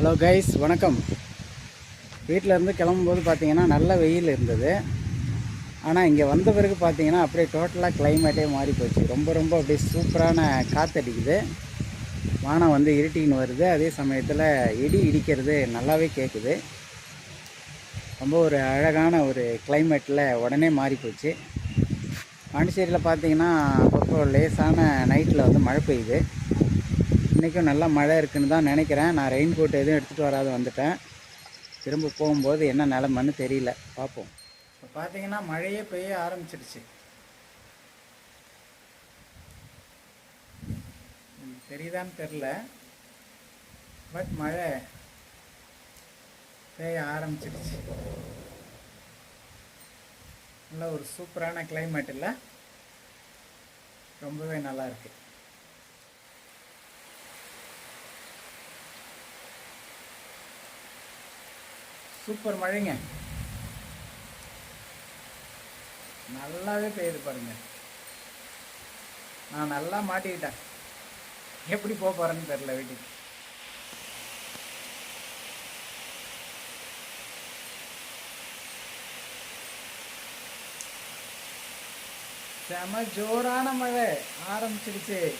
Hello guys வணக்கம். வீட்டில் இருந்து கிளம்பும்போது பார்த்தீங்கன்னா நல்ல வெயில் இருந்தது. ஆனால் இங்கே வந்த பிறகு பார்த்தீங்கன்னா அப்படியே டோட்டலாக கிளைமேட்டே மாறி போச்சு. ரொம்ப ரொம்ப அப்படியே சூப்பரான காற்றடிக்குது வானம் வந்து இருட்டின்னு வருது. அதே சமயத்தில் இடி இடிக்கிறது நல்லாவே கேட்குது ரொம்ப ஒரு அழகான ஒரு கிளைமேட்டில் உடனே மாறி போச்சு. பாண்டிச்சேரியில் பார்த்தீங்கன்னா அப்பப்போ லேசான நைட்டில் வந்து மழை பெய்யுது. இன்றைக்கும் நல்லா மழை இருக்குன்னு தான் நினைக்கிறேன். நான் ரெயின் கோட் எதுவும் எடுத்துகிட்டு வராது வந்துட்டேன். திரும்ப போகும்போது என்ன நிலமைன்னு தெரியல. பார்ப்போம். இப்போ பார்த்தீங்கன்னா மழையே பெய்ய ஆரம்பிச்சிடுச்சு. தெரியுதான்னு தெரில பட் மழை பெய்ய ஆரம்பிச்சிடுச்சு. நல்ல ஒரு சூப்பரான கிளைமேட் இல்லை. ரொம்பவே நல்லா சூப்பர் மழைங்க. நல்லாவே பெய்யுது பாருங்க. நான் நல்லா மாட்டிக்கிட்டேன். எப்படி போக போறேன்னு தெரியல வீட்டுக்கு. செம ஜோரான மழை. ஆரம்பிச்சிருச்சு.